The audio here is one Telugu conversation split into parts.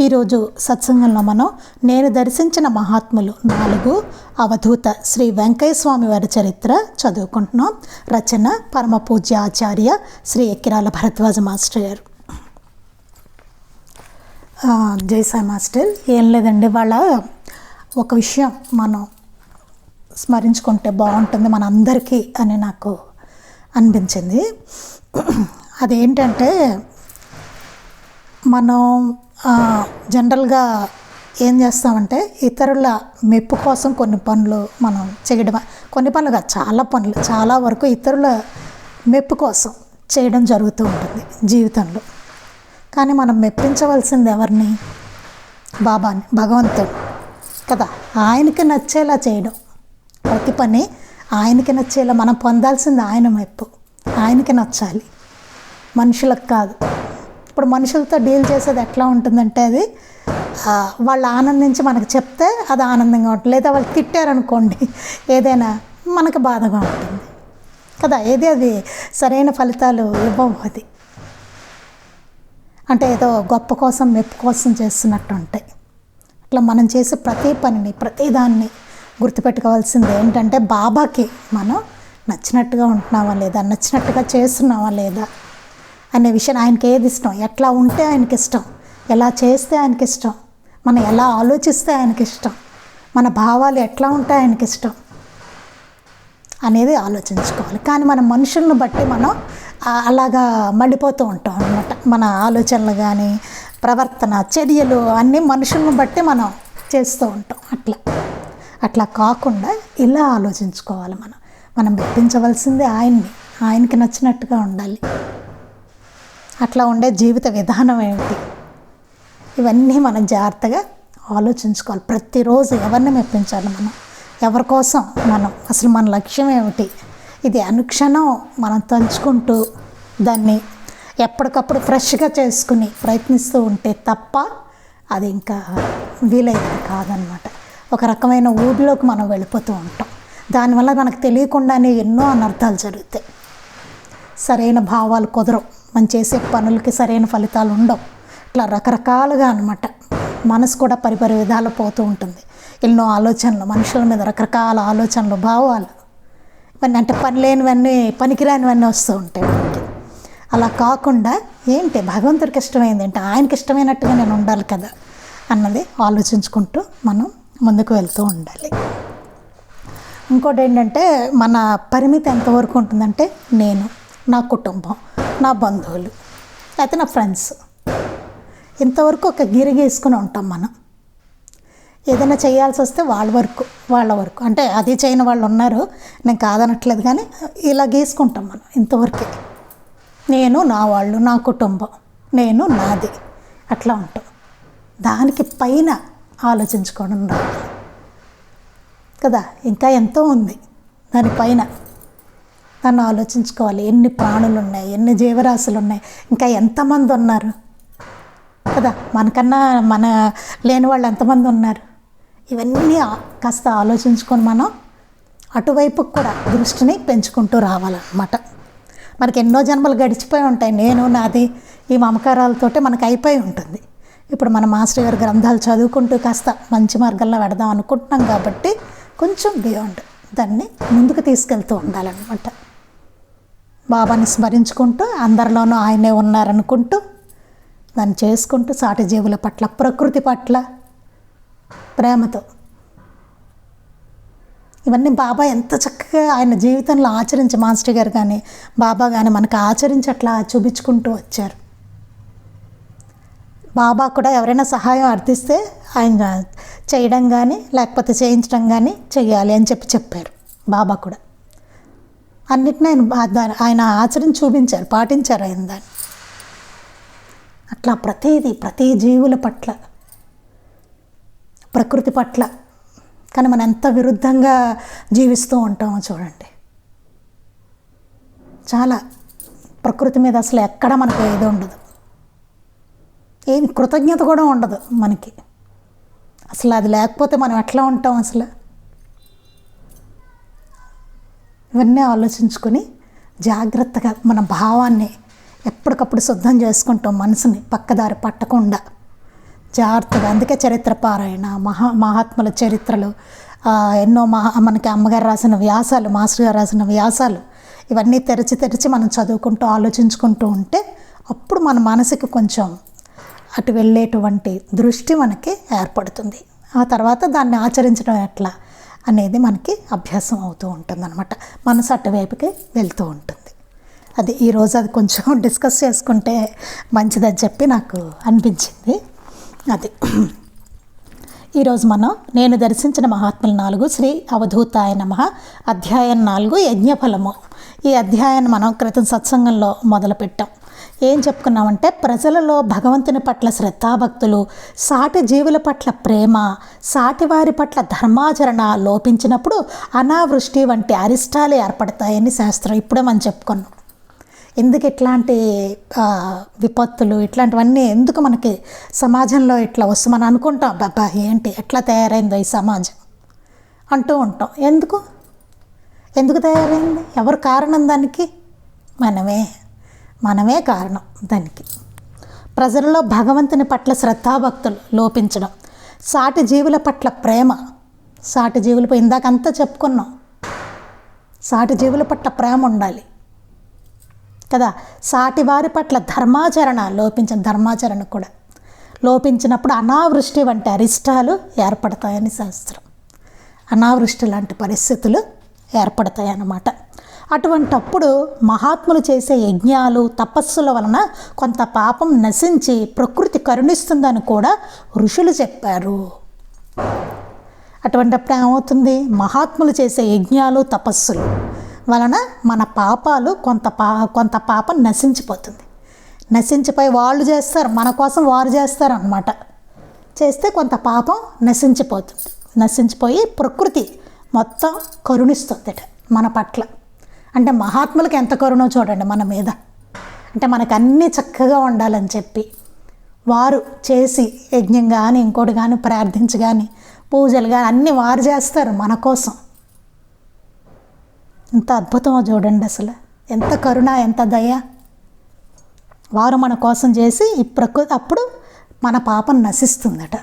ఈరోజు సత్సంగంలో మనం నేను దర్శించిన మహాత్ములు నాలుగు అవధూత శ్రీ వెంకయ్య స్వామి వారి చరిత్ర చదువుకుంటున్నాం. రచన పరమ పూజ్య ఆచార్య శ్రీ ఎక్కిరాల భరద్వాజ మాస్టర్ గారు. జైసాయి మాస్టర్. ఏం లేదండి వాళ్ళ ఒక విషయం మనం స్మరించుకుంటే బాగుంటుంది మనందరికీ అని నాకు అనిపించింది. అదేంటంటే మనం జనరల్గా ఏం చేస్తామంటే ఇతరుల మెప్పు కోసం కొన్ని పనులు మనం చేయడం కొన్ని పనులు కాదు చాలా పనులు చాలా వరకు ఇతరుల మెప్పు కోసం చేయడం జరుగుతూ ఉంటుంది జీవితంలో. కానీ మనం మెప్పించవలసింది ఎవరిని? బాబాని భగవంతుడు కదా. ఆయనకి నచ్చేలా చేయడం. ప్రతి పని ఆయనకి నచ్చేలా మనం పొందాల్సింది ఆయన మెప్పు. ఆయనకి నచ్చాలి. మనుషులకు కాదు. ఇప్పుడు మనుషులతో డీల్ చేసేది ఎట్లా ఉంటుందంటే అది వాళ్ళు ఆనందించి మనకు చెప్తే అది ఆనందంగా ఉంటుంది. లేదా వాళ్ళు తిట్టారనుకోండి ఏదైనా మనకు బాధగా ఉంటుంది. కదా ఏది అది సరైన ఫలితాలు ఇవ్వవు అది. అంటే ఏదో గొప్ప కోసం మెప్పు కోసం చేస్తున్నట్టు ఉంటాయి. అట్లా మనం చేసే ప్రతి పనిని ప్రతి దాన్ని గుర్తుపెట్టుకోవాల్సింది ఏంటంటే బాబాకి మనం నచ్చినట్టుగా ఉంటున్నావా లేదా నచ్చినట్టుగా చేస్తున్నావా లేదా అనే విషయం ఆయనకి ఏది ఇష్టం? ఎట్లా ఉంటే ఆయనకి ఇష్టం. ఎలా చేస్తే ఆయనకి ఇష్టం. మనం ఎలా ఆలోచిస్తే ఆయనకి ఇష్టం. మన భావాలు ఎట్లా ఉంటే ఆయనకి ఇష్టం అనేది ఆలోచించుకోవాలి. కానీ మన మనుషులను బట్టి మనం అలాగా మండిపోతూ ఉంటాం అనమాట మన ఆలోచనలు కానీ ప్రవర్తన చర్యలు అన్నీ మనుషులను బట్టి మనం చేస్తూ ఉంటాం. అట్లా. అట్లా కాకుండా ఇలా ఆలోచించుకోవాలి మనం. మనం మెప్పించవలసింది ఆయన్ని. ఆయనకి నచ్చినట్టుగా ఉండాలి. అట్లా ఉండే జీవిత విధానం ఏమిటి? ఇవన్నీ మనం జాగ్రత్తగా ఆలోచించుకోవాలి. ప్రతిరోజు ఎవరిని మెప్పించాలి మనం? ఎవరి కోసం మనం? అసలు మన లక్ష్యం ఏమిటి? ఇది అనుక్షణం మనం తలుచుకుంటూ దాన్ని ఎప్పటికప్పుడు ఫ్రెష్గా చేసుకుని ప్రయత్నిస్తూ ఉంటే తప్ప అది ఇంకా వీలైతే కాదనమాట. ఒక రకమైన ఊబిలోకి మనం వెళ్ళిపోతూ ఉంటాం. దానివల్ల మనకు తెలియకుండానే ఎన్నో అనర్థాలు జరుగుతాయి. సరైన భావాలు కుదరవు. మనం చేసే పనులకి సరైన ఫలితాలు ఉండవు. ఇట్లా రకరకాలుగా అనమాట మనసు కూడా పరిపరి విధాలు పోతూ ఉంటుంది. ఎన్నో ఆలోచనలు మనుషుల మీద రకరకాల ఆలోచనలు భావాలు. ఇవన్నీ అంటే పని లేనివన్నీ పనికిరానివన్నీ వస్తూ ఉంటాయి మనకి. అలా కాకుండా ఏంటి భగవంతుడికి ఇష్టమైంది ఏంటి? ఆయనకి ఇష్టమైనట్టుగా నేను ఉండాలి కదా అన్నది ఆలోచించుకుంటూ మనం ముందుకు వెళ్తూ ఉండాలి. ఇంకోటి ఏంటంటే మన పరిమితి ఎంతవరకు ఉంటుందంటే నేను. నా కుటుంబం నా బంధువులు లేకపోతే నా ఫ్రెండ్స్. ఇంతవరకు ఒక గిరి గీసుకుని ఉంటాం మనం. ఏదైనా చేయాల్సి వస్తే వాళ్ళ వరకు వాళ్ళ వరకు. అంటే అది చేయని వాళ్ళు ఉన్నారు నేను కాదనట్లేదు కానీ ఇలా గీసుకుంటాం మనం ఇంతవరకే. నేను నా వాళ్ళు నా కుటుంబం నేను నాది. అట్లా ఉంటాం. దానికి పైన ఆలోచించుకోవడం రావాలి కదా? ఇంకా ఎంతో ఉంది దానిపైన. అని ఆలోచించుకోవాలి. ఎన్ని ప్రాణులు ఉన్నాయి ఎన్ని జీవరాశులు ఉన్నాయి ఇంకా ఎంతమంది ఉన్నారు? కదా మనకన్నా మన లేని వాళ్ళు ఎంతమంది ఉన్నారు? ఇవన్నీ కాస్త ఆలోచించుకొని మనం అటువైపు కూడా దృష్టిని పెంచుకుంటూ రావాలన్నమాట. మనకి ఎన్నో జన్మలు గడిచిపోయి ఉంటాయి. నేను నాది ఈ మమకారాలతోటే మనకు అయిపోయి ఉంటుంది. ఇప్పుడు మన మాస్టర్ గారి గ్రంథాలు చదువుకుంటూ కాస్త మంచి మార్గంలో పెడదాం అనుకుంటున్నాం కాబట్టి కొంచెం బియాండ్ దాన్ని ముందుకు తీసుకెళ్తూ ఉండాలన్నమాట. బాబాని స్మరించుకుంటూ అందరిలోనూ ఆయనే ఉన్నారనుకుంటూ దాన్ని చేసుకుంటూ సాటి జీవుల పట్ల ప్రకృతి పట్ల ప్రేమతో. ఇవన్నీ బాబా ఎంత చక్కగా ఆయన జీవితంలో ఆచరించి మాస్టర్ గారు కానీ బాబా కానీ మనకు ఆచరించి అట్లా చూపించుకుంటూ వచ్చారు. బాబా కూడా ఎవరైనా సహాయం అర్థిస్తే ఆయన చేయడం కానీ లేకపోతే చేయించడం కానీ చేయాలి అని చెప్పి చెప్పారు బాబా కూడా. అన్నిటిని ఆయన దాని ఆయన ఆచరించి చూపించారు పాటించారు ఆయన దాన్ని. అట్లా ప్రతిదీ ప్రతి జీవుల పట్ల ప్రకృతి పట్ల. కానీ మనం ఎంత విరుద్ధంగా జీవిస్తూ ఉంటామో చూడండి. చాలా ప్రకృతి మీద అసలు ఎక్కడ మనకు ఏది ఉండదు. ఏమి కృతజ్ఞత కూడా ఉండదు మనకి. అసలు అది లేకపోతే మనం ఎట్లా ఉంటాం అసలు? ఇవన్నీ ఆలోచించుకొని జాగ్రత్తగా మన భావాన్ని ఎప్పటికప్పుడు శుద్ధం చేసుకుంటాం మనసుని పక్కదారి పట్టకుండా. జాగ్రత్తగా అందుకే చరిత్ర పారాయణ మహా మహాత్ముల చరిత్రలు ఎన్నో మహా మనకి అమ్మగారు రాసిన వ్యాసాలు మాస్టర్ గారు రాసిన వ్యాసాలు ఇవన్నీ తెరిచి తెరిచి మనం చదువుకుంటూ ఆలోచించుకుంటూ ఉంటే అప్పుడు మన మనసుకి కొంచెం అటు వెళ్ళేటువంటి దృష్టి మనకి ఏర్పడుతుంది. ఆ తర్వాత దాన్ని ఆచరించడం ఎట్లా? అనేది మనకి అభ్యాసం అవుతూ ఉంటుంది అనమాట మనసు అటువైపుకి వెళ్తూ ఉంటుంది. అది ఈరోజు అది కొంచెం డిస్కస్ చేసుకుంటే మంచిదని చెప్పి నాకు అనిపించింది. అది ఈరోజు మనం నేను దర్శించిన మహాత్ములు నాలుగు శ్రీ అవధూతాయ నమ అధ్యాయం నాలుగు యజ్ఞఫలము. ఈ అధ్యాయాన్ని మనం క్రితం సత్సంగంలో మొదలుపెట్టాం. ఏం చెప్పుకున్నామంటే ప్రజలలో భగవంతుని పట్ల శ్రద్ధాభక్తులు సాటి జీవుల పట్ల ప్రేమ సాటి వారి పట్ల ధర్మాచరణ లోపించినప్పుడు అనావృష్టి వంటి అరిష్టాలు ఏర్పడతాయని శాస్త్రం ఇప్పుడే మనం చెప్పుకున్నాం. ఎందుకు ఇట్లాంటి విపత్తులు ఇట్లాంటివన్నీ ఎందుకు మనకి సమాజంలో ఇట్లా వస్తు మనం అనుకుంటాం బాబా ఏంటి ఎట్లా తయారైందో ఈ సమాజం? అంటూ ఉంటాం. ఎందుకు? ఎందుకు తయారైంది? ఎవరు కారణం దానికి? మనమే. మనమే కారణం దానికి. ప్రజలలో భగవంతుని పట్ల శ్రద్ధాభక్తులు లోపించడం సాటి జీవుల పట్ల ప్రేమ. సాటి జీవులపై ఇందాకంతా చెప్పుకున్నాం. సాటి జీవుల పట్ల ప్రేమ ఉండాలి కదా. సాటి వారి పట్ల ధర్మాచరణ లోపించిన ధర్మాచరణ కూడా. లోపించినప్పుడు అనావృష్టి వంటి అరిష్టాలు ఏర్పడతాయని శాస్త్రం. అనావృష్టి లాంటి పరిస్థితులు ఏర్పడతాయి అన్నమాట అటువంటప్పుడు మహాత్ములు చేసే యజ్ఞాలు తపస్సుల వలన కొంత పాపం నశించి ప్రకృతి కరుణిస్తుందని కూడా ఋషులు చెప్పారు. అటువంటప్పుడు ఏమవుతుంది? మహాత్ములు చేసే యజ్ఞాలు తపస్సులు వలన మన పాపాలు కొంత పా కొంత పాపం నశించిపోతుంది. నశించిపోయి వాళ్ళు చేస్తారు మన కోసం వారు చేస్తారనమాట చేస్తే కొంత పాపం నశించిపోతుంది. నశించిపోయి ప్రకృతి మొత్తం కరుణిస్తుంది మన పట్ల. అంటే మహాత్ములకు ఎంత కరుణో చూడండి మన మీద. అంటే మనకు అన్నీ చక్కగా ఉండాలని చెప్పి వారు చేసి యజ్ఞం కానీ ఇంకోటి కానీ ప్రార్థించి కానీ పూజలు కానీ అన్నీ వారు చేస్తారు మన కోసం. ఎంత అద్భుతమో చూడండి అసలు. ఎంత కరుణ ఎంత దయ వారు మన కోసం చేసి ఈ ప్రకృతి అప్పుడు మన పాపం నశిస్తుందట.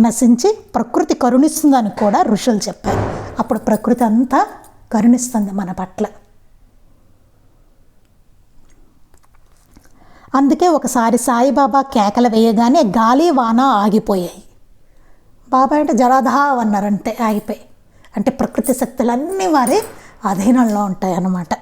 నశించి ప్రకృతి కరుణిస్తుందని కూడా ఋషులు చెప్పారు. అప్పుడు ప్రకృతి అంతా కరుణిస్తుంది మన పట్ల. అందుకే ఒకసారి సాయిబాబా కేకలు వేయగానే గాలి వాన ఆగిపోయాయి. బాబా అంటే జలధావ్ అన్నారంటే ఆగిపోయి. అంటే ప్రకృతి శక్తులన్నీ వారి అధీనంలో ఉంటాయి అన్నమాట.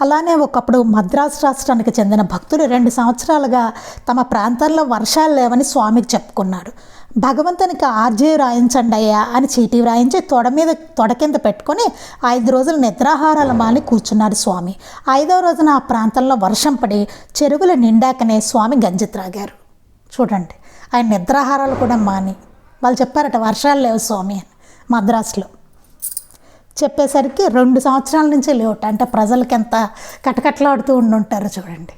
అలానే ఒకప్పుడు మద్రాసు రాష్ట్రానికి చెందిన భక్తులు రెండు సంవత్సరాలుగా తమ ప్రాంతంలో వర్షాలు లేవని స్వామికి చెప్పుకున్నారు. భగవంతునికి ఆర్జే రాయించండి అయ్యా అని చీటీ వ్రాయించి తొడ మీద తొడ కింద పెట్టుకొని ఐదు రోజులు నిద్రాహారాలు మాని కూర్చున్నారు స్వామి. ఐదవ రోజున ఆ ప్రాంతంలో వర్షం పడి చెరువులు నిండాకనే స్వామి గంజి త్రాగారు. చూడండి ఆయన నిద్రాహారాలు కూడా మాని. వాళ్ళు చెప్పారట వర్షాలు లేవు స్వామి అని మద్రాసులో. చెప్పేసరికి రెండు సంవత్సరాల నుంచి లేవట అంటే ప్రజలకి ఎంత కటకట్లాడుతూ ఉండుంటారు చూడండి.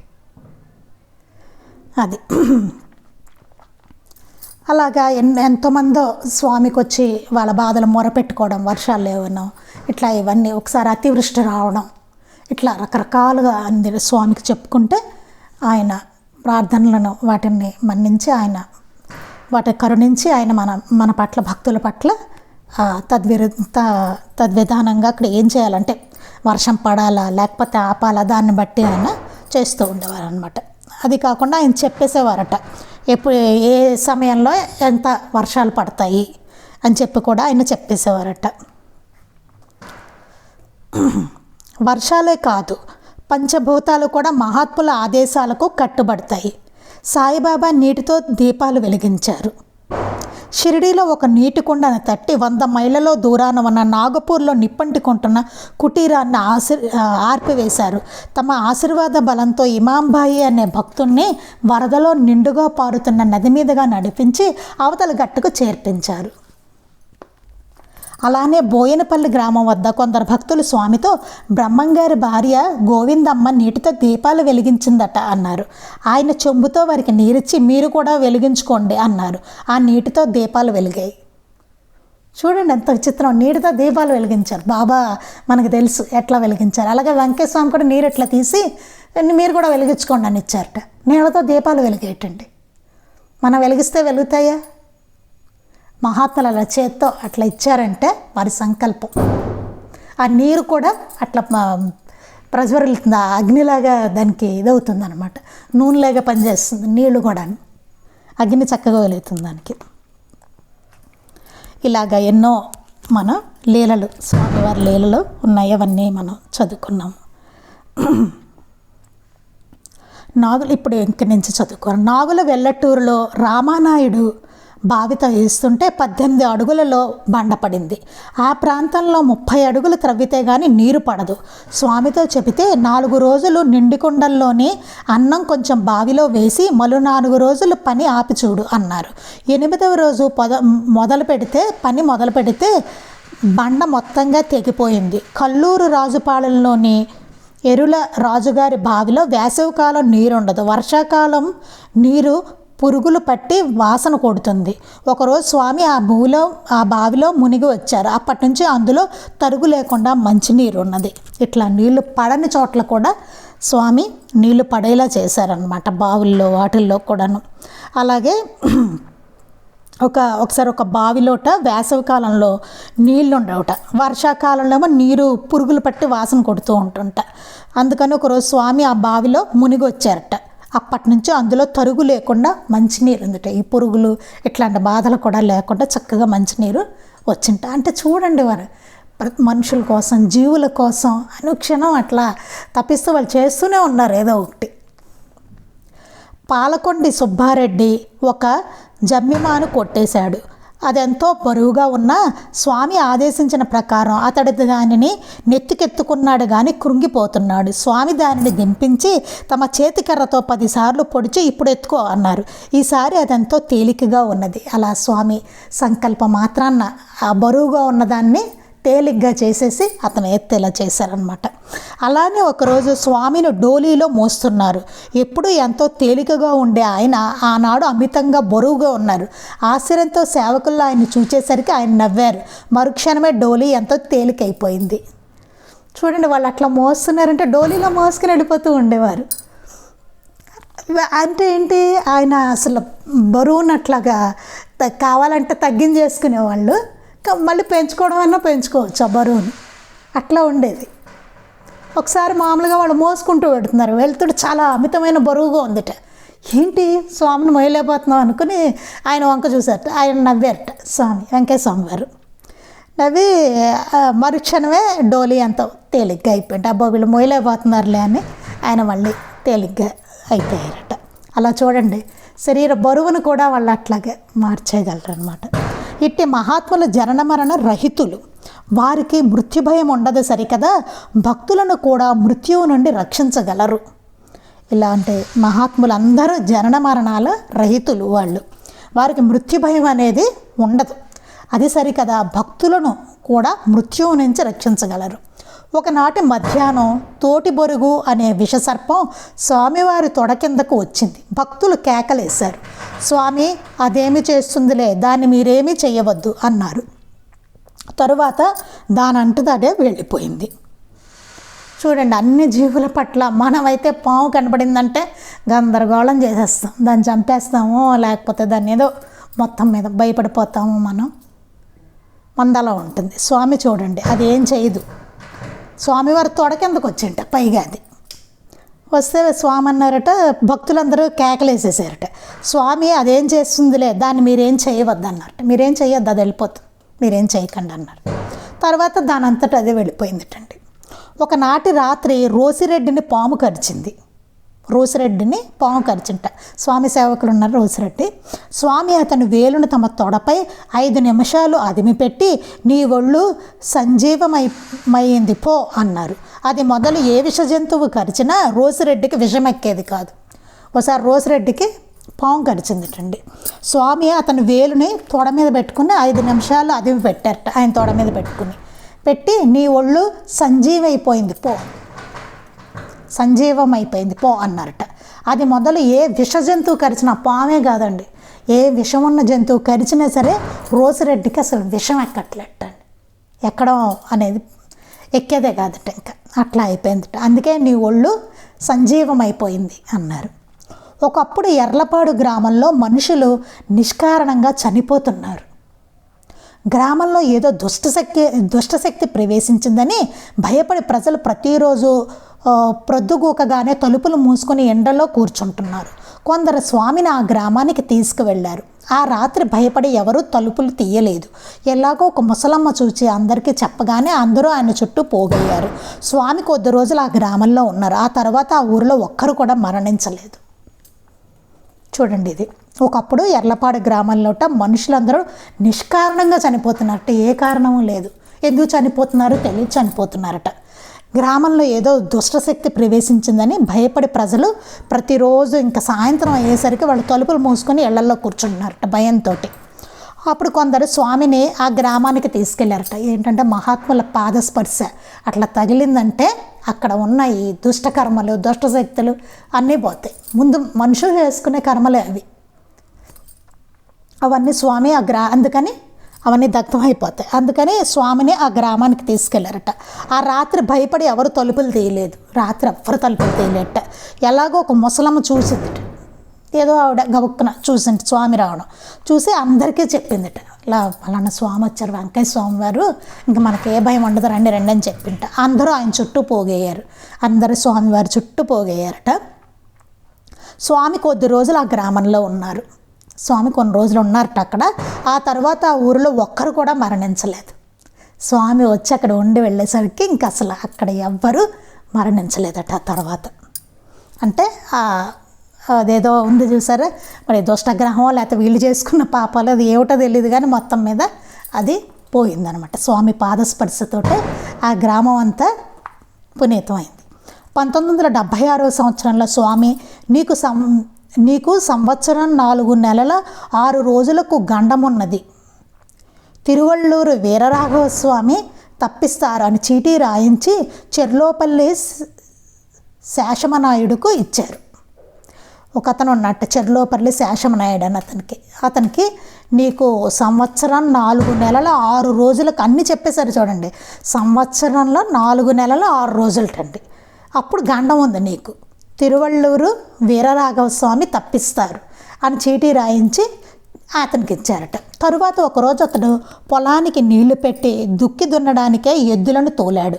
అది. అలాగా ఎన్ ఎంతోమందో స్వామికి వచ్చి వాళ్ళ బాధలు మొరపెట్టుకోవడం వర్షాలు లేవనో ఇట్లా ఇవన్నీ ఒకసారి అతివృష్టి రావడం ఇట్లా రకరకాలుగా అంది స్వామికి చెప్పుకుంటే ఆయన ప్రార్థనలను వాటిని మన్నించి ఆయన వాటి కరుణించి ఆయన మన మన పట్ల భక్తుల పట్ల తద్విరు తద్విధానంగా అక్కడ ఏం చేయాలంటే వర్షం పడాలా లేకపోతే ఆపాలా దాన్ని బట్టి ఆయన చేస్తూ ఉండేవారు అనమాట అది కాకుండా ఆయన చెప్పేసేవారట ఎప్పుడు ఏ సమయంలో ఎంత వర్షాలు పడతాయి అని చెప్పి కూడా ఆయన చెప్పేసేవారట. వర్షాలే కాదు పంచభూతాలు కూడా మహాత్ముల ఆదేశాలకు కట్టుబడతాయి. సాయిబాబా నీటితో దీపాలు వెలిగించారు. షిరిడీలో ఒక నీటి కుండను తట్టి వంద మైళ్ళలో దూరాన ఉన్న నాగపూర్లో నిప్పంటికుంటున్న కుటీరాన్ని ఆశీర్ ఆర్పివేశారు. తమ ఆశీర్వాద బలంతో ఇమాంబాయి అనే భక్తుణ్ణి వరదలో నిండుగా పారుతున్న నది మీదుగా నడిపించి అవతల గట్టుకు చేర్పించారు. అలానే బోయనపల్లి గ్రామం వద్ద కొందరు భక్తులు స్వామితో బ్రహ్మంగారి భార్య గోవిందమ్మ నీటితో దీపాలు వెలిగించిందట అన్నారు. ఆయన చెంబుతో వారికి నీరిచ్చి మీరు కూడా వెలిగించుకోండి అన్నారు. ఆ నీటితో దీపాలు వెలిగాయి. చూడండి ఎంత విచిత్రం. నీటితో దీపాలు వెలిగించారు. బాబా మనకు తెలుసు ఎట్లా వెలిగించారు. అలాగే వెంకటస్వామి కూడా నీరు ఎట్లా తీసి మీరు కూడా వెలిగించుకోండి అని ఇచ్చారట. నీళ్ళతో దీపాలు వెలిగేటండి మనం వెలిగిస్తే వెలుగుతాయా? మహాత్ముల చేత్తో అట్లా ఇచ్చారంటే వారి సంకల్పం. ఆ నీరు కూడా అట్లా ప్రజ్వరిల్తుంది. ఆ అగ్నిలాగా దానికి ఇదవుతుంది అనమాట నూనెలాగా పనిచేస్తుంది నీళ్ళు కూడా అగ్ని చక్కగా వెలుగుతుంది దానికి. ఇలాగ ఎన్నో మన లీలలు స్వామివారి లీలలు ఉన్నాయి. అవన్నీ మనం చదువుకున్నాము. నాగులు ఇప్పుడు ఇంక నుంచి చదువుకోరు నాగుల వెల్లటూరులో రామానాయుడు బావితో వేస్తుంటే పద్దెనిమిది అడుగులలో బండ పడింది. ఆ ప్రాంతంలో ముప్పై అడుగులు త్రవ్వితే గాని నీరు పడదు. స్వామితో చెబితే నాలుగు రోజులు నిండి కుండల్లోని అన్నం కొంచెం బావిలో వేసి మరో నాలుగు రోజులు పని ఆపి చూడు అన్నారు. ఎనిమిదవ రోజు పొద మొదలు పెడితే పని మొదలు పెడితే బండ మొత్తంగా తెగిపోయింది. కల్లూరు రాజుపాలెంలోని ఎరుల రాజుగారి బావిలో వేసవికాలం నీరు ఉండదు వర్షాకాలం నీరు పురుగులు పట్టి వాసన కొడుతుంది. ఒకరోజు స్వామి ఆ భూమిలో ఆ బావిలో మునిగి వచ్చారు. అప్పటి నుంచి అందులో తరుగు లేకుండా మంచినీరు ఉన్నది. ఇట్లా నీళ్ళు పడని చోట్ల కూడా స్వామి నీళ్ళు పడేలా చేశారనమాట బావుల్లో వాటిల్లో కూడాను. అలాగే ఒక ఒకసారి ఒక బావిలోట వేసవి కాలంలో నీళ్ళు ఉండవుట వర్షాకాలంలో ఏమో నీరు పురుగులు పట్టి వాసన కొడుతూ ఉంటుంట. అందుకని ఒకరోజు స్వామి ఆ బావిలో మునిగి వచ్చారట అప్పటి నుంచి అందులో తరుగు లేకుండా మంచినీరు ఉందట. ఈ పురుగులు ఇట్లాంటి బాధలు కూడా లేకుండా చక్కగా మంచినీరు వచ్చింట. అంటే చూడండి వారు మనుషుల కోసం జీవుల కోసం అనుక్షణం అట్లా తప్పిస్తూ వాళ్ళు చేస్తూనే ఉన్నారు ఏదో ఒకటి. పాలకొండి సుబ్బారెడ్డి ఒక జమ్మిమాను కొట్టేశాడు. అదెంతో బరువుగా ఉన్న స్వామి ఆదేశించిన ప్రకారం అతడి దానిని నెత్తికెత్తుకున్నాడు కానీ కృంగిపోతున్నాడు. స్వామి దానిని దింపించి తమ చేతికర్రతో పదిసార్లు పొడిచి ఇప్పుడు ఎత్తుకో అన్నారు. ఈసారి అదెంతో తేలికగా ఉన్నది. అలా స్వామి సంకల్పం మాత్రాన్న ఆ బరువుగా ఉన్నదాన్ని తేలిగ్గా చేసేసి అతను ఎత్తేలా చేశారనమాట అలానే ఒకరోజు స్వామిని డోలీలో మోస్తున్నారు. ఎప్పుడు ఎంతో తేలికగా ఉండే ఆయన ఆనాడు అమితంగా బరువుగా ఉన్నారు. ఆశ్చర్యంతో సేవకుల్లో ఆయన చూచేసరికి ఆయన నవ్వారు. మరుక్షణమే డోలీ ఎంతో తేలికైపోయింది. చూడండి వాళ్ళు అట్లా మోస్తున్నారంటే డోలీలో మోసుకుని వెళ్ళిపోతూ ఉండేవారు. అంటే ఏంటి? ఆయన అసలు బరువునట్లాగా కావాలంటే తగ్గించేసుకునేవాళ్ళు. క- మళ్ళీ పెంచుకోవడం అన్నా పెంచుకోవచ్చు ఆ బరువుని. అట్లా ఉండేది. ఒకసారి మామూలుగా వాళ్ళు మోసుకుంటూ పెడుతున్నారు. వెళ్తుంటే చాలా అమితమైన బరువుగా ఉందిట. ఏంటి స్వామిని మొయలేకపోతున్నాం అనుకుని ఆయన వంక చూసారట ఆయన నవ్వారట స్వామి వెంకయ్య గారు. నవ్వి మరుక్షణమే డోలీ అంత తేలిగ్గా అయిపోయింది. అబ్బా వీళ్ళు మొయలేకపోతున్నారులే అని ఆయన మళ్ళీ తేలిగ్గా అయిపోయారట. అలా చూడండి. శరీర బరువును కూడా వాళ్ళు అట్లాగే మార్చేయగలరు అనమాట ఇట్టి మహాత్ముల జనన మరణ రహితులు. వారికి మృత్యు భయం ఉండదు సరికదా భక్తులను కూడా మృత్యువు నుండి రక్షించగలరు. ఇలాంటి మహాత్ములందరూ జనన మరణాల రహితులు వాళ్ళు. వారికి మృత్యు భయం అనేది ఉండదు. అది సరికదా భక్తులను కూడా మృత్యువు నుంచి రక్షించగలరు. ఒకనాటి మధ్యాహ్నం తోటి బొరుగు అనే విషసర్పం స్వామివారి తొడ కిందకు వచ్చింది. భక్తులు కేకలేశారు. స్వామి అదేమి చేస్తుందిలే? దాన్ని మీరేమీ చేయవద్దు అన్నారు. తరువాత దానంతటదే వెళ్ళిపోయింది. చూడండి అన్ని జీవుల పట్ల మనమైతే పాము కనపడిందంటే గందరగోళం చేసేస్తాం. దాన్ని చంపేస్తాము లేకపోతే దాన్ని ఏదో మొత్తం మీద భయపడిపోతాము మనం. మందలా ఉంటుంది. స్వామి చూడండి అది ఏం చేయదు. స్వామివారి తొడ కిందకు వచ్చింట పైగా అది. వస్తే స్వామి అన్నారట భక్తులందరూ కేకలేసేసారట. స్వామి అదేం చేస్తుందిలే దాన్ని మీరేం చేయవద్దు అన్నారట మీరేం చేయొద్దు అది వెళ్ళిపోతుంది. మీరేం చేయకండి అన్నారు. తర్వాత దాని అంతటా అదే వెళ్ళిపోయిందిటండి. ఒకనాటి రాత్రి రోసిరెడ్డిని పాము కరిచింది. రోసిరెడ్డిని పాము కరిచింట స్వామి సేవకులు ఉన్నారు రోసిరెడ్డి. స్వామి అతని వేలును తమ తొడపై ఐదు నిమిషాలు అదిమిపెట్టి నీ ఒళ్ళు సంజీవమైంది పో అన్నారు. అది మొదలు ఏ విష జంతువు కరిచినా రోసిరెడ్డికి విషమెక్కేది కాదు. ఒకసారి రోసిరెడ్డికి పాము కరిచిందిటండి స్వామి అతని వేలుని తొడ మీద పెట్టుకుని ఐదు నిమిషాలు అదిమి పెట్టారట ఆయన తొడ మీద పెట్టుకుని. పెట్టి నీ ఒళ్ళు సంజీవైపోయింది పో సంజీవం అయిపోయింది పో అన్నారట. అది మొదలు ఏ విష జంతువు కరిచినా పామే కాదండి. ఏ విషం ఉన్న జంతువు కరిచినా సరే రోసిరెడ్డికి అసలు విషం ఎక్కట్లేటండి ఎక్కడం అనేది ఎక్కేదే కాదట ఇంకా. అట్లా అయిపోయిందట. అందుకే నీ ఒళ్ళు సంజీవం అయిపోయింది అన్నారు. ఒకప్పుడు ఎర్లపాడు గ్రామంలో మనుషులు నిష్కారణంగా చనిపోతున్నారు. గ్రామంలో ఏదో దుష్టశక్తి దుష్టశక్తి ప్రవేశించిందని భయపడి ప్రజలు ప్రతిరోజు ప్రొద్దుగూకగానే తలుపులు మూసుకొని ఎండలో కూర్చుంటున్నారు. కొందరు స్వామిని ఆ గ్రామానికి తీసుకువెళ్ళారు ఆ రాత్రి భయపడి ఎవరూ తలుపులు తీయలేదు. ఎలాగో ఒక ముసలమ్మ చూచి అందరికీ చెప్పగానే అందరూ ఆయన చుట్టూ పోగయ్యారు. స్వామి కొద్ది రోజులు ఆ గ్రామంలో ఉన్నారు. ఆ తర్వాత ఆ ఊరిలో ఒక్కరు కూడా మరణించలేదు. చూడండి ఇది. ఒకప్పుడు ఎర్లపాడు గ్రామంలోట మనుషులందరూ నిష్కారణంగా చనిపోతున్నారట ఏ కారణము లేదు. ఎందుకు చనిపోతున్నారో తెలియదు చనిపోతున్నారట. గ్రామంలో ఏదో దుష్టశక్తి ప్రవేశించిందని భయపడి ప్రజలు ప్రతిరోజు ఇంకా సాయంత్రం అయ్యేసరికి వాళ్ళు తలుపులు మూసుకొని ఇళ్ళల్లో కూర్చుంటున్నారట భయంతో అప్పుడు కొందరు స్వామిని ఆ గ్రామానికి తీసుకెళ్ళారట. ఏంటంటే మహాత్ముల పాదస్పర్శ. అట్లా తగిలిందంటే అక్కడ ఉన్న ఈ దుష్ట దుష్టశక్తులు శక్తులు అన్నీ పోతాయి. ముందు మనుషులు చేసుకునే కర్మలే అవి. అవన్నీ స్వామి ఆ గ్రా అందుకని అవన్నీ దగ్ధం అయిపోతాయి అందుకని స్వామిని ఆ గ్రామానికి తీసుకెళ్ళారట. ఆ రాత్రి భయపడి ఎవరు తలుపులు తీయలేదు. రాత్రి ఎవరు తలుపులు తీయలేట ఎలాగో ఒక ముసలమ్మ చూసిందిట. ఏదో ఆవిడ గబుక్కున చూసింది స్వామి రావడం. చూసి అందరికీ చెప్పిందిట. ఇలా పలానా స్వామి వచ్చారు. వెంకయ్య స్వామి వారు. ఇంక మనకి ఏ భయం ఉండదు. రండి రండి అని చెప్పింట. అందరూ ఆయన చుట్టూ పోగేయారు అందరూ స్వామివారి చుట్టూ పోగేయారట స్వామి కొద్ది రోజులు ఆ గ్రామంలో ఉన్నారు. స్వామి కొన్ని రోజులు ఉన్నారట అక్కడ. ఆ తర్వాత ఆ ఊరిలో ఒక్కరు కూడా మరణించలేదు. స్వామి వచ్చి అక్కడ ఉండి వెళ్ళేసరికి ఇంక అసలు అక్కడ ఎవ్వరూ మరణించలేదట ఆ తర్వాత. అంటే అదేదో ఉంది చూసారా? మరి దుష్టగ్రహం లేకపోతే వీళ్ళు చేసుకున్న పాపాలు అది ఏమిటో తెలియదు కానీ మొత్తం మీద అది పోయిందనమాట స్వామి పాదస్పర్శతోటే ఆ గ్రామం అంతా పునీతమైంది. పంతొమ్మిది వందల డెబ్భై ఆరవ సంవత్సరంలో స్వామి నీకు సం నీకు సంవత్సరం నాలుగు నెలల ఆరు రోజులకు గండమున్నది. తిరువళ్ళూరు వీరరాఘవస్వామి తప్పిస్తారు అని చీటీ రాయించి చెర్లోపల్లి శేషమనాయుడుకు ఇచ్చారు. ఒక అతను ఉన్నట్టు చెర్లోపల్లి శేషమనాయుడు అని అతనికి అతనికి నీకు సంవత్సరం నాలుగు నెలల ఆరు రోజులకు అన్నీ చెప్పేశారు చూడండి. సంవత్సరంలో నాలుగు నెలల ఆరు రోజులటండి. అప్పుడు గండం ఉంది నీకు. తిరువళ్ళూరు వీరరాఘవ స్వామి తప్పిస్తారు అని చీటీ రాయించి అతనికి ఇచ్చారట. తరువాత ఒకరోజు అతడు పొలానికి నీళ్ళు పెట్టి దుక్కి దున్నడానికే ఎద్దులను తోలాడు.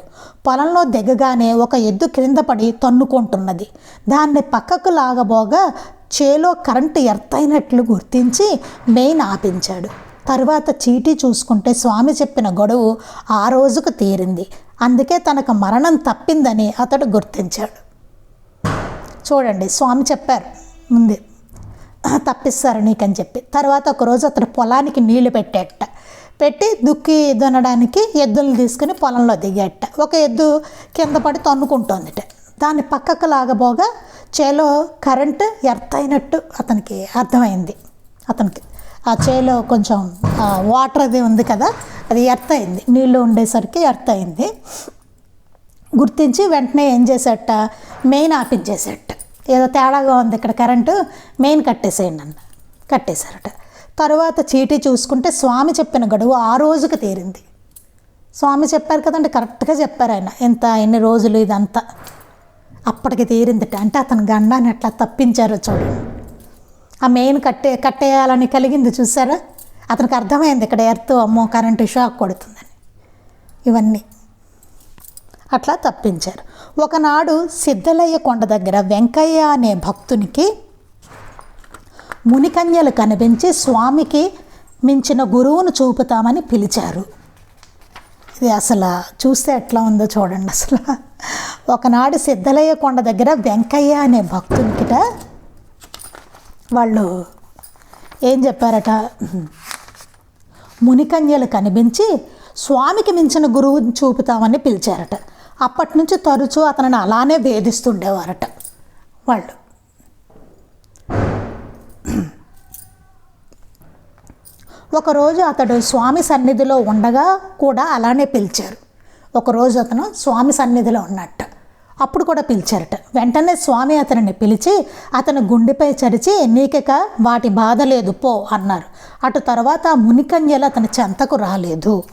పొలంలో దిగగానే ఒక ఎద్దు క్రింద పడి తన్నుకుంటున్నది. దాన్ని పక్కకు లాగబోగా చేలో కరెంటు ఎర్తైనట్లు గుర్తించి మెయిన్ ఆపించాడు. తరువాత చీటీ చూసుకుంటే స్వామి చెప్పిన గొడవ ఆ రోజుకు తీరింది. అందుకే తనకు మరణం తప్పిందని అతడు గుర్తించాడు. చూడండి స్వామి చెప్పారు ముందే తప్పిస్తారు నీకని చెప్పి. తర్వాత ఒకరోజు అతను పొలానికి నీళ్ళు పెట్టేట. పెట్టి దుక్కి దున్నడానికి ఎద్దులను తీసుకుని పొలంలో దిగేట. ఒక ఎద్దు కింద పడి తన్నుకుంటోందిట. దాన్ని పక్కకు లాగబోగా చేలో కరెంటు ఎర్త్ అయినట్టు అతనికి అర్థమైంది. అతనికి ఆ చేలో కొంచెం వాటర్ అది ఉంది కదా అది ఎర్త్ అయింది. నీళ్ళు ఉండేసరికి ఎర్త్ అయింది. గుర్తించి వెంటనే ఏం చేసేట? మెయిన్ ఆపించేసేట. ఏదో తేడాగా ఉంది ఇక్కడ కరెంటు మెయిన్ కట్టేసేయండి అన్న. కట్టేశారట. తర్వాత చీటీ చూసుకుంటే స్వామి చెప్పిన గడువు ఆ రోజుకి తీరింది. స్వామి చెప్పారు కదండి కరెక్ట్గా చెప్పారు ఆయన. ఇంత ఎన్ని రోజులు ఇదంతా? అప్పటికి తీరిందిట అంటే అతని గండాన్ని అట్లా తప్పించారు చూడండి. ఆ మెయిన్ కట్టే కట్టేయాలని కలిగింది చూసారా? అతనికి అర్థమైంది ఇక్కడ ఎర్త్ అమ్మో కరెంటు షాక్ కొడుతుందని. ఇవన్నీ. అట్లా తప్పించారు. ఒకనాడు సిద్ధలయ్య కొండ దగ్గర వెంకయ్య అనే భక్తునికి మునికన్యలు కనిపించి స్వామికి మించిన గురువును చూపుతామని పిలిచారు. ఇది అసలు చూస్తే ఎట్లా ఉందో చూడండి అసలు. ఒకనాడు సిద్ధలయ్య కొండ దగ్గర వెంకయ్య అనే భక్తునికిట వాళ్ళు ఏం చెప్పారట? మునికన్యలు కనిపించి స్వామికి మించిన గురువుని చూపుతామని పిలిచారట. అప్పటి నుంచి తరచూ అతనిని అలానే వేధిస్తుండేవారట వాళ్ళు. ఒకరోజు అతడు స్వామి సన్నిధిలో ఉండగా కూడా అలానే పిలిచారు. ఒకరోజు అతను స్వామి సన్నిధిలో ఉన్నట్ట. అప్పుడు కూడా పిలిచారట. వెంటనే స్వామి అతనిని పిలిచి అతను గుండెపై చరిచి నీకిక వాటి బాధ లేదు పో అన్నారు. అటు తర్వాత మునికన్యలు అతని చెంతకు రాలేదు.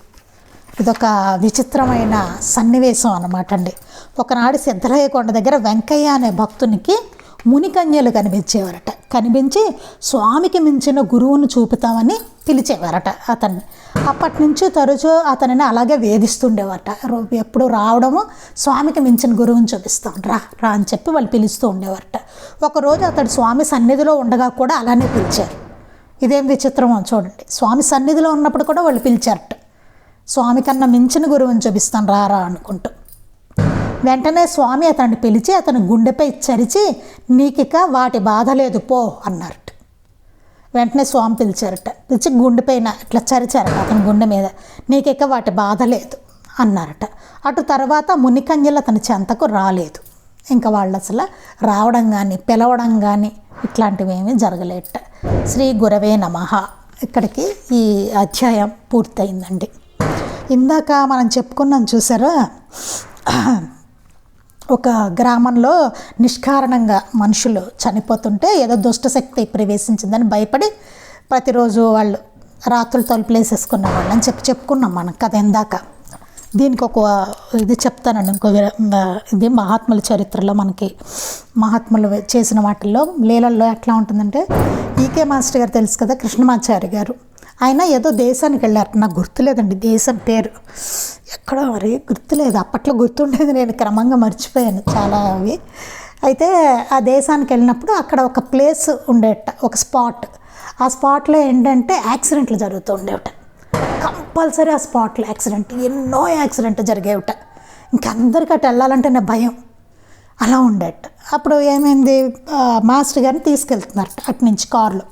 ఇదొక విచిత్రమైన సన్నివేశం అనమాట అండి. ఒకనాడు సిద్ధరయ్య కొండ దగ్గర వెంకయ్య అనే భక్తునికి మునికన్యలు కనిపించేవారట. కనిపించి స్వామికి మించిన గురువును చూపుతామని పిలిచేవారట అతన్ని. అప్పటి నుంచి తరచూ అతనిని అలాగే వేధిస్తుండేవారట. ఎప్పుడు రావడము స్వామికి మించిన గురువుని చూపిస్తాం రా రా అని చెప్పి వాళ్ళు పిలుస్తూ ఉండేవారట. ఒకరోజు అతడు స్వామి సన్నిధిలో ఉండగా కూడా అలానే పిలిచారు. ఇదేం విచిత్రమో చూడండి. స్వామి సన్నిధిలో ఉన్నప్పుడు కూడా వాళ్ళు పిలిచారట. స్వామి కన్నా మించిన గురువుని చూపిస్తాను రారా అనుకుంటూ. వెంటనే స్వామి అతన్ని పిలిచి అతను గుండెపై చరిచి నీకిక వాటి బాధ లేదు పో అన్నారట. వెంటనే స్వామి పిలిచారట. పిలిచి గుండెపైన ఇట్లా చరిచారట అతని గుండె మీద. నీకిక వాటి బాధ లేదు అన్నారట. అటు తర్వాత మునికంజలు అతని చెంతకు రాలేదు. ఇంకా వాళ్ళు అసలు రావడం కానీ పిలవడం కానీ ఇట్లాంటివి ఏమీ జరగలేట శ్రీ గురవే నమ. ఇక్కడికి ఈ అధ్యాయం పూర్తయిందండి. ఇందాక మనం చెప్పుకున్నాం చూసారా? ఒక గ్రామంలో నిష్కారణంగా మనుషులు చనిపోతుంటే ఏదో దుష్టశక్తి ప్రవేశించిందని భయపడి ప్రతిరోజు వాళ్ళు రాత్రులు తలుపులేసేసుకున్న వాళ్ళు అని చెప్పి చెప్పుకున్నాం మనం కథ ఇందాక. దీనికి ఒక ఇది చెప్తానండి ఇంకో ఇది మహాత్ముల చరిత్రలో మనకి మహాత్ములు చేసిన వాటిల్లో లీలల్లో ఎట్లా ఉంటుందంటే ఈకే మాస్టర్ గారు తెలుసు కదా కృష్ణమాచారి గారు? ఆయన ఏదో దేశానికి వెళ్ళారు. నాకు గుర్తులేదండి దేశం పేరు. ఎక్కడో మరి గుర్తులేదు. అప్పట్లో గుర్తుండేది నేను క్రమంగా మర్చిపోయాను చాలా అవి. అయితే ఆ దేశానికి వెళ్ళినప్పుడు అక్కడ ఒక ప్లేస్ ఉండేట ఒక స్పాట్. ఆ స్పాట్లో ఏంటంటే యాక్సిడెంట్లు జరుగుతూ ఉండేవట. కంపల్సరీ ఆ స్పాట్లో యాక్సిడెంట్ ఎన్నో యాక్సిడెంట్ జరిగేవిట. ఇంకందరికీ అటు వెళ్ళాలంటేనే భయం. అలా ఉండేట. అప్పుడు ఏమైంది? మాస్టర్ గారిని తీసుకెళ్తున్నారట అటు నుంచి కారులో.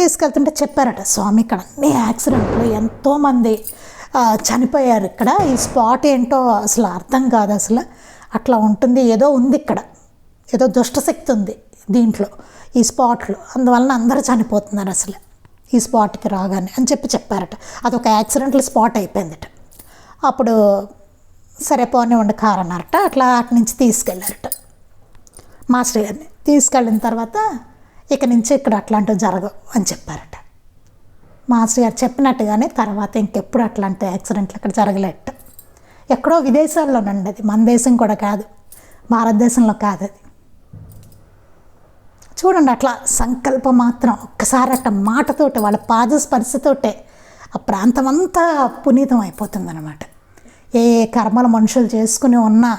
తీసుకెళ్తుంటే చెప్పారట స్వామి ఇక్కడ అన్ని యాక్సిడెంట్లు ఎంతోమంది చనిపోయారు ఇక్కడ. ఈ స్పాట్ ఏంటో అసలు అర్థం కాదు అసలు. అట్లా ఉంటుంది ఏదో ఉంది ఇక్కడ. ఏదో దుష్టశక్తి ఉంది దీంట్లో ఈ స్పాట్లో. అందువలన అందరూ చనిపోతున్నారు అసలు ఈ స్పాట్కి రాగానే అని చెప్పి చెప్పారట. అదొక యాక్సిడెంటల్ స్పాట్ అయిపోయిందట. అప్పుడు సరే పోనీ ఉండి కారు అన్నారట అట్లా అటు నుంచి తీసుకెళ్ళారట మాస్టర్ గారిని తీసుకెళ్ళిన తర్వాత ఇక నుంచి ఇక్కడ అట్లాంటివి జరగవు అని చెప్పారట. మాస్టర్ గారు చెప్పినట్టుగానే తర్వాత ఇంకెప్పుడు అట్లాంటి యాక్సిడెంట్లు అక్కడ జరగలేట. ఎక్కడో విదేశాల్లోనండి అది. మన దేశం కూడా కాదు. భారతదేశంలో కాదు అది. చూడండి అట్లా సంకల్పం మాత్రం ఒక్కసారి అట్ట మాటతోటి వాళ్ళ పాద స్పర్శతోటే ఆ ప్రాంతం అంతా పునీతం అయిపోతుందన్నమాట. ఏ కర్మలు మనుషులు చేసుకుని ఉన్నా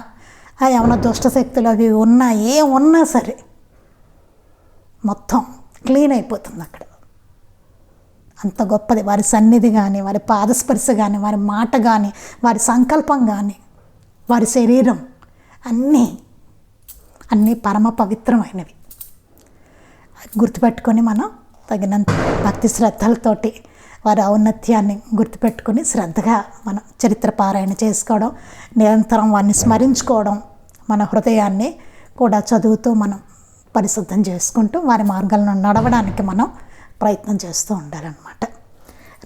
ఏమైనా దుష్టశక్తులు అవి ఉన్నా ఏం ఉన్నా సరే మొత్తం క్లీన్ అయిపోతుంది అక్కడ. అంత గొప్పది. వారి సన్నిధి కానీ వారి పాదస్పర్శ కానీ వారి మాట కానీ వారి సంకల్పం కానీ వారి శరీరం అన్నీ అన్నీ పరమ పవిత్రమైనవి. గుర్తుపెట్టుకొని మనం తగినంత భక్తి శ్రద్ధలతోటి వారి ఔన్నత్యాన్ని గుర్తుపెట్టుకొని శ్రద్ధగా మనం చరిత్ర పారాయణ చేసుకోవడం నిరంతరం వారిని స్మరించుకోవడం మన హృదయాన్ని కూడా చదువుతూ మనం పరిశుద్ధం చేసుకుంటూ వారి మార్గాలను నడవడానికి మనం ప్రయత్నం చేస్తూ ఉండాలన్నమాట.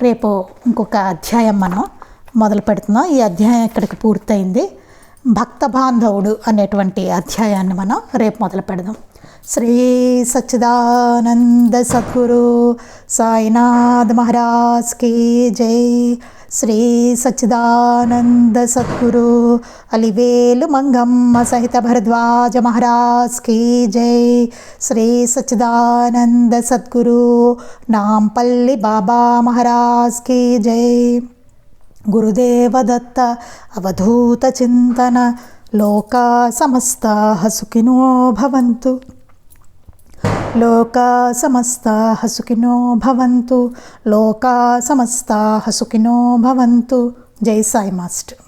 రేపు ఇంకొక అధ్యాయం మనం మొదలు పెడుతున్నాం. ఈ అధ్యాయం ఇక్కడికి పూర్తయింది. భక్త బాంధవుడు అనేటువంటి అధ్యాయాన్ని మనం రేపు మొదలు పెడదాం. శ్రీ సచ్చిదానంద సద్గురు సాయినాథ్ మహారాజ్ కీ జై శ్రీ సచ్చిదానంద సద్గురు అలివేలు మంగమ్మ సహిత భరద్వాజ మహారాజ్ కీ జై శ్రీ సచ్చిదానంద సద్గురు నాంపల్లి బాబా మహారాజ్ కీ జై గురుదేవదత్త అవధూత చింతన లోకా సమస్తా సుఖినో భవంతు లోకా సమస్తా హసుకినో భవంతు లోకా సమస్తా హసుకినో భవంతు. జై సాయి మాస్టర్.